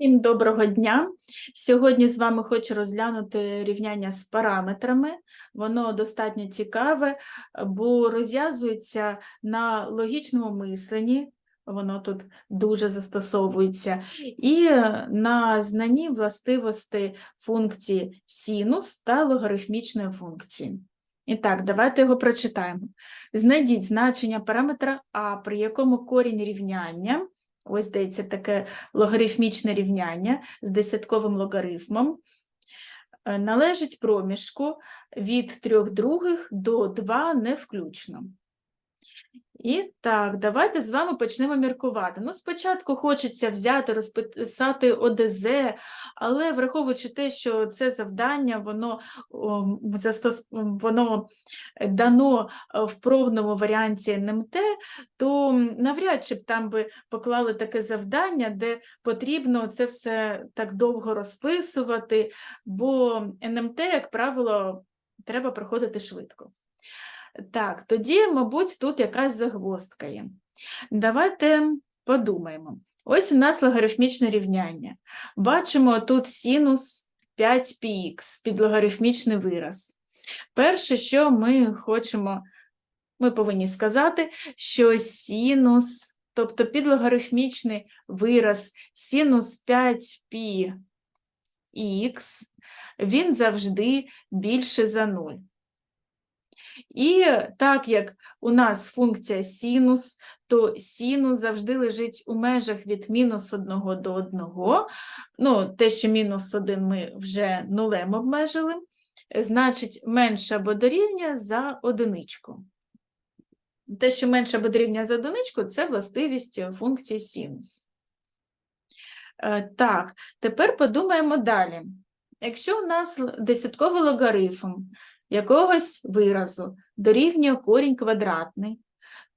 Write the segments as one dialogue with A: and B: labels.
A: Всім доброго дня! Сьогодні з вами хочу розглянути рівняння з параметрами. Воно достатньо цікаве, бо розв'язується на логічному мисленні, воно тут дуже застосовується, і на знанні властивостей функції синус та логарифмічної функції. І так, давайте його прочитаємо. Знайдіть значення параметра А, при якому корінь рівняння Ось здається таке логарифмічне рівняння з десятковим логарифмом. е, Належить проміжку від 3 других до 2 не включно. І так, давайте з вами почнемо міркувати. Ну, спочатку хочеться взяти, розписати ОДЗ, але враховуючи те, що це завдання, воно, воно дано е, в пробному варіанті НМТ, то навряд чи б там би поклали таке завдання, де потрібно це все так довго розписувати, бо НМТ, як правило, треба проходити швидко. Так, тоді, мабуть, тут якась загвоздка є. Давайте подумаємо. Ось у нас логарифмічне рівняння. Бачимо тут синус 5πx під логарифмічний вираз. Перше, що ми хочемо, ми повинні сказати, що синус, тобто під логарифмічний вираз синус 5πx, він завжди більше за 0. І так як у нас функція синус, то синус завжди лежить у межах від мінус 1 до 1. Ну, те, що мінус 1 ми вже нулем обмежили, значить менше або дорівнює за одиничку. Те, що менше або дорівнює за одиничку, це властивість функції синус. Е, Так, тепер подумаємо далі. Якщо у нас десятковий логарифм якогось виразу дорівнює корінь квадратний,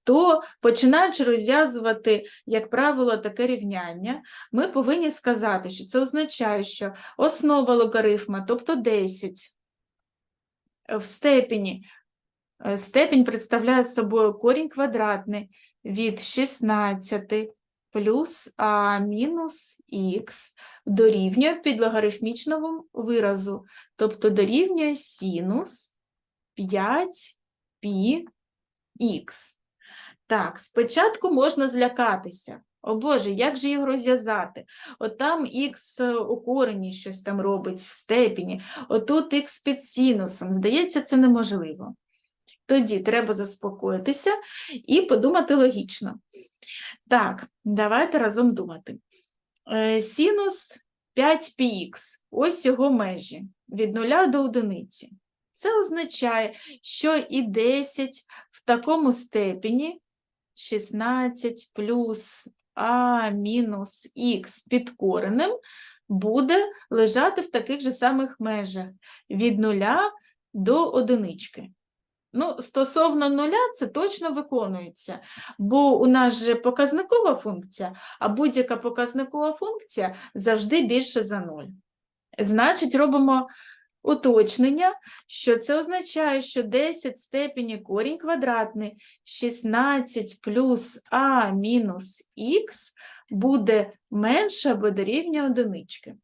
A: то починаючи розв'язувати, як правило, таке рівняння, ми повинні сказати, що це означає, що основа логарифма, тобто 10, в степені, е, степінь представляє собою корінь квадратний від 16 плюс а мінус х дорівнює підлогарифмічному виразу, тобто дорівнює синус 5πx. Так, спочатку можна злякатися. О Боже, як же його розв'язати? От там х у корені щось там робить в степені, отут х під синусом. Здається, це неможливо. Тоді треба заспокоїтися і подумати логічно. Так, давайте разом думати. Е, Синус 5πx, ось його межі від 0 до одиниці. Це означає, що і 10 в такому степені 16 плюс а мінус х під коренем буде лежати в таких же самих межах від 0 до одинички. Ну, стосовно нуля, це точно виконується, бо у нас же показникова функція, а будь-яка показникова функція завжди більше за 0. Значить, робимо уточнення, що це означає, що 10 в степені корінь квадратний 16 плюс а мінус х буде менше або дорівнює одинички.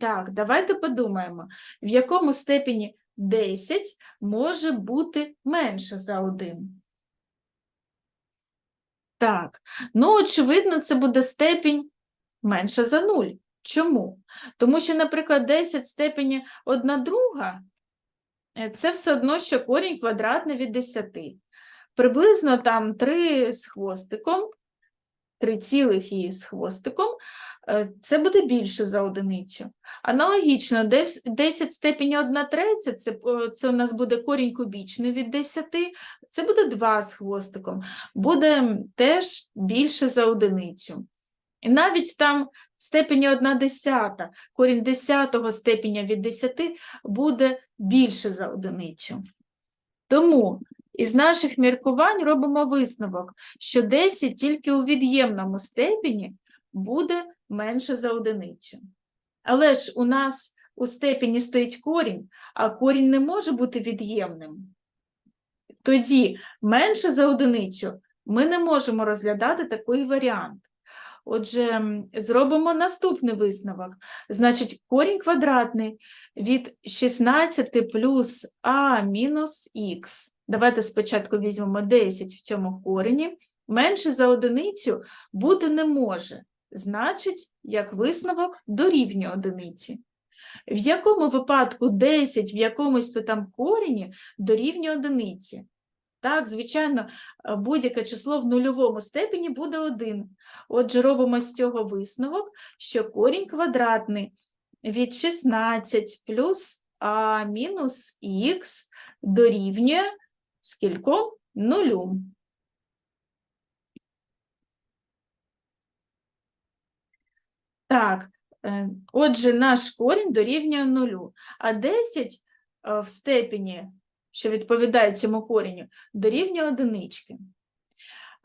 A: Так, давайте подумаємо, в якому степені 10 може бути менше за 1. Так, ну, очевидно, це буде степінь менше за 0. Чому? Тому що, наприклад, 10 в степені 1 друга е, – це все одно, що корінь квадратний від 10. Приблизно там 3 з хвостиком, 3 цілих і з хвостиком, це буде більше за одиницю. Аналогічно, 10 в степені 1 третя, це, е, це у нас буде корінь кубічний від 10, це буде 2 з хвостиком, буде теж більше за одиницю. І навіть там в степені 1 десята, корінь 10 степеня від 10 буде більше за одиницю. Тому із наших міркувань робимо висновок, що 10 тільки у від'ємному степені буде менше за одиницю. Але ж у нас у степені стоїть корінь, а корінь не може бути від'ємним. Тоді менше за одиницю ми не можемо розглядати такий варіант. Отже, зробимо наступний висновок. Значить, корінь квадратний від 16 плюс а мінус х. Давайте спочатку візьмемо 10 в цьому корені. Менше за одиницю бути не може. Значить, як висновок дорівнює одиниці. В якому випадку 10 в якомусь то там корені дорівнює одиниці? Так, звичайно, е, будь-яке число в нульовому степені буде 1. Отже, робимо з цього висновок, що корінь квадратний від 16 плюс а мінус х дорівнює скільком? Нулю. Так, е, отже, наш корінь дорівнює нулю, а 10 е, в степені, що відповідає цьому кореню, дорівнює одинички.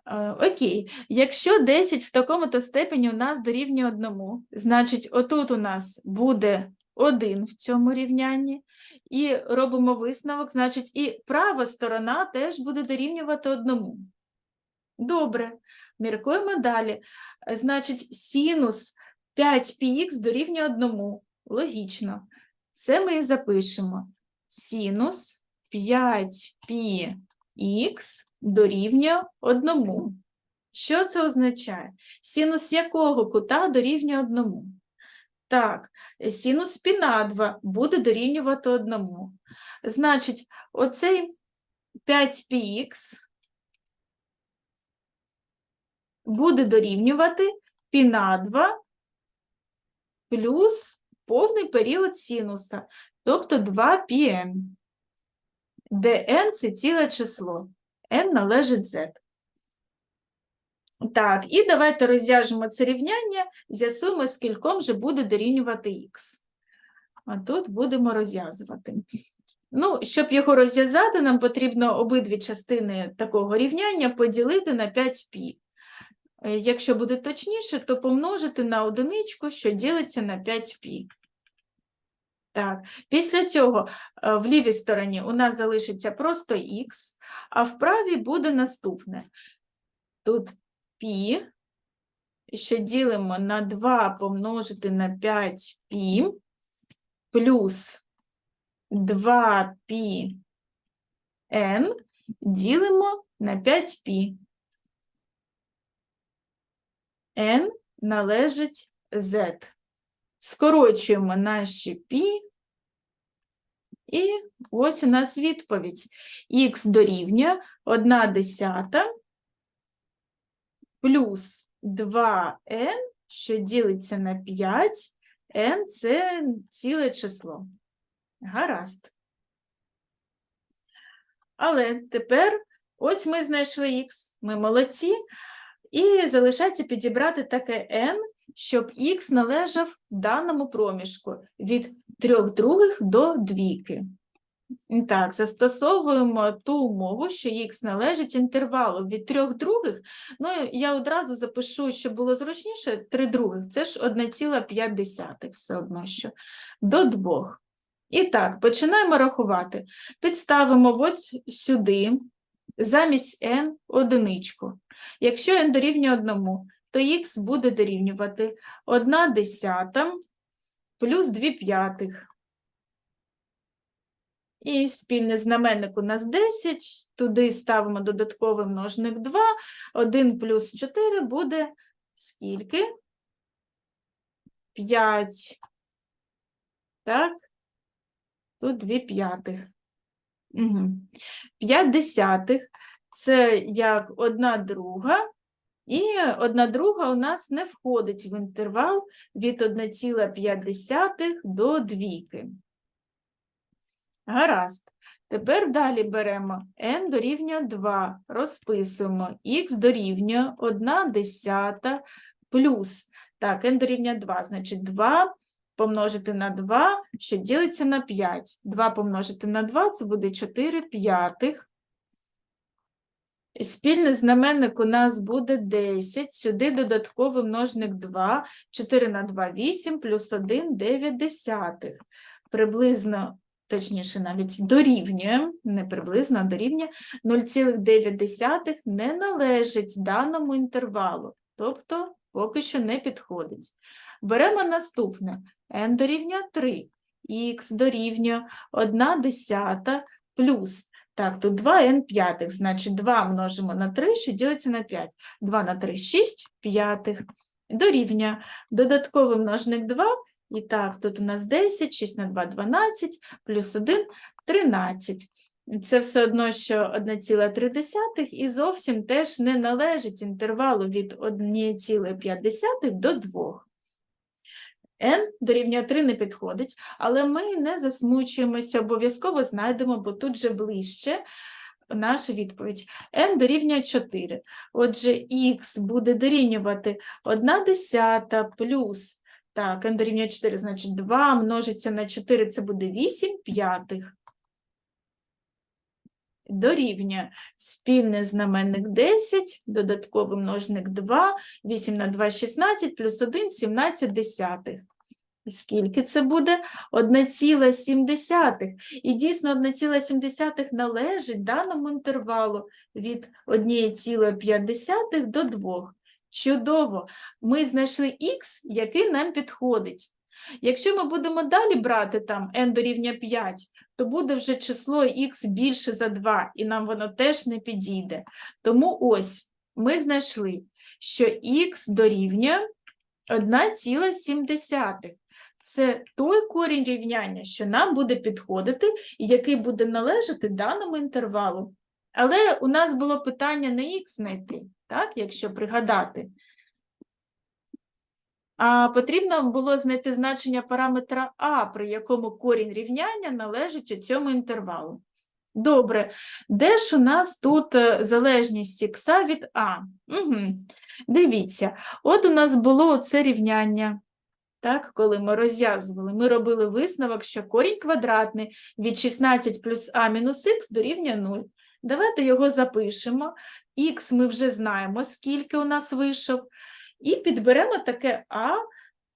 A: Е, Окей, якщо 10 в такому-то степені у нас дорівнює одному, значить, отут у нас буде 1 в цьому рівнянні, і робимо висновок, значить, і права сторона теж буде дорівнювати одному. Добре, міркуємо далі. Значить, синус 5πx дорівнює 1. Логічно. Це ми і запишемо. Синус 5πx дорівнює 1. Що це означає? Синус якого кута дорівнює 1? Так, синус пі на 2 буде дорівнювати 1. Значить, оцей 5πx буде дорівнювати пі на 2 плюс повний період синуса, тобто 2πn, де n – це ціле число, n належить z. Так, і давайте розв'яжемо це рівняння, з'ясуємо, скільком же буде дорівнювати х. А тут будемо розв'язувати. Ну, щоб його розв'язати, нам потрібно обидві частини такого рівняння поділити на 5π. Е, Якщо буде точніше, то помножити на одиничку, що ділиться на 5π. Так, після цього е, в лівій стороні у нас залишиться просто х, а в правій буде наступне. Тут π, що ділимо на 2 помножити на 5π, плюс 2πn ділимо на 5π. n належить z. Скорочуємо наші π, і ось у нас відповідь. х дорівнює 1 десята плюс 2n, що ділиться на 5, n – це ціле число. Гаразд. Але тепер ось ми знайшли х, ми молодці, і залишається підібрати таке n, щоб х належав даному проміжку від 3 других до двійки. Так, застосовуємо ту умову, що х належить інтервалу від 3 других. Ну, я одразу запишу, щоб було зручніше, 3 других – це ж 1,5 все одно, що до 2. І так, починаємо рахувати. Підставимо от сюди, замість n одиничку. Якщо n дорівнює 1, то х буде дорівнювати 1 десята плюс 2 п'ятих. І спільний знаменник у нас 10, туди ставимо додатковий множник 2, 1 плюс 4 буде скільки? 5. Так, тут 2 п'ятих. Угу. 5 десятих – це як одна друга, і одна друга у нас не входить в інтервал від 1,5 до двійки. Гаразд. Тепер далі беремо n дорівнює 2, розписуємо, х дорівнює 1 десята плюс, так, n дорівнює 2, значить 2 помножити на 2, що ділиться на 5. 2 помножити на 2 – це буде 4 п'ятих. Спільний знаменник у нас буде 10, сюди додатковий множник 2, 4 на 2 – 8, плюс 1 – 9 десятих. Приблизно, точніше навіть дорівнює, не приблизно, а дорівнює 0,9 не належить даному інтервалу, тобто поки що не підходить. Беремо наступне. n дорівнює 3, х дорівнює 1 десята плюс. Так, тут 2n п'ятих, значить 2 множимо на 3, що ділиться на 5. 2 на 3 – 6 п'ятих. Дорівнює додатковий множник 2, і так, тут у нас 10, 6 на 2 – 12, плюс 1 – 13. Це все одно, що 1,3 і зовсім теж не належить інтервалу від 1,5 до 2. N дорівнює 3 не підходить, але ми не засмучуємося, обов'язково знайдемо, бо тут же ближче наша відповідь. n дорівнює 4. Отже, х буде дорівнювати 1 десята плюс, так, n дорівнює 4, значить 2 множиться на 4, це буде 8 п'ятих. Дорівнює спільний знаменник 10, додатковий множник 2, 8 на 2 – 16, плюс 1 – 17 десятих. Скільки це буде? 1,7. І дійсно 1,7 належить даному інтервалу від 1,5 до 2. Чудово! Ми знайшли х, який нам підходить. Якщо ми будемо далі брати там n дорівнює 5, то буде вже число х більше за 2, і нам воно теж не підійде. Тому ось ми знайшли, що х дорівнює 1,7. Це той корінь рівняння, що нам буде підходити і який буде належати даному інтервалу. Але у нас було питання на х знайти, так, якщо пригадати. А потрібно було знайти значення параметра а, при якому корінь рівняння належить у цьому інтервалу. Добре, де ж у нас тут е, залежність х від а? Угу. Дивіться, от у нас було це рівняння. Так, коли ми розв'язували, ми робили висновок, що корінь квадратний від 16 плюс а мінус х дорівнює 0. Давайте його запишемо. Х ми вже знаємо, скільки у нас вийшов. І підберемо таке А,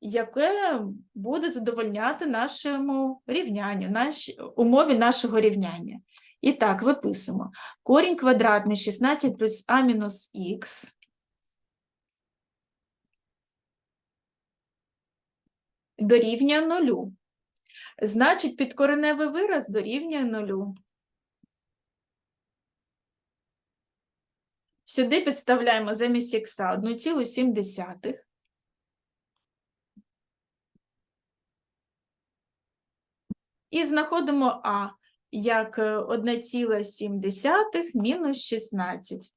A: яке буде задовольняти нашому рівнянню, наш, умові нашого рівняння. І так, виписуємо. Корінь квадратний 16 плюс А мінус х. Дорівнює нулю. Значить, підкореневий вираз дорівнює нулю. Сюди підставляємо замість х 1,7. І знаходимо А як е, 1,7 мінус 16.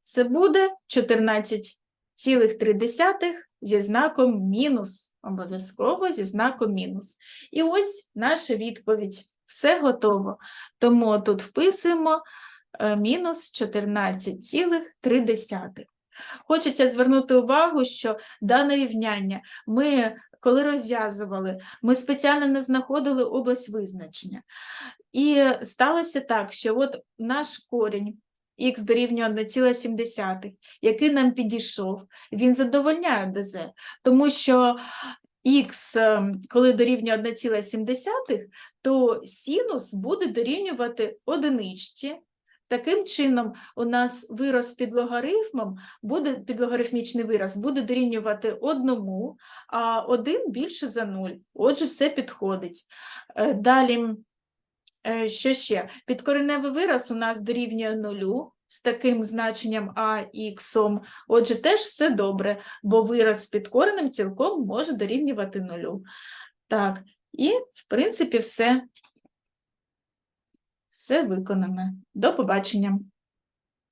A: Це буде 14,3 зі знаком мінус, обов'язково зі знаком мінус. І ось наша відповідь. Все готово. Тому тут вписуємо е, мінус 14,3. Хочеться звернути увагу, що дане рівняння ми, коли розв'язували, ми спеціально не знаходили область визначення. І сталося так, що от наш корінь х дорівнює 1,7, який нам підійшов, він задовольняє ДЗ, тому що х, ем, коли дорівнює 1,7, то синус буде дорівнювати одиничці. Таким чином, у нас вираз під логарифмом буде під логарифмічний вираз буде дорівнювати одному, а один більше за 0. Отже, все підходить. Е, Далі, е, що ще? Підкореневий вираз у нас дорівнює нулю з таким значенням а х. Отже, теж все добре, бо вираз з підкореним цілком може дорівнювати нулю. Так, і, в принципі, все. Все виконане. До побачення.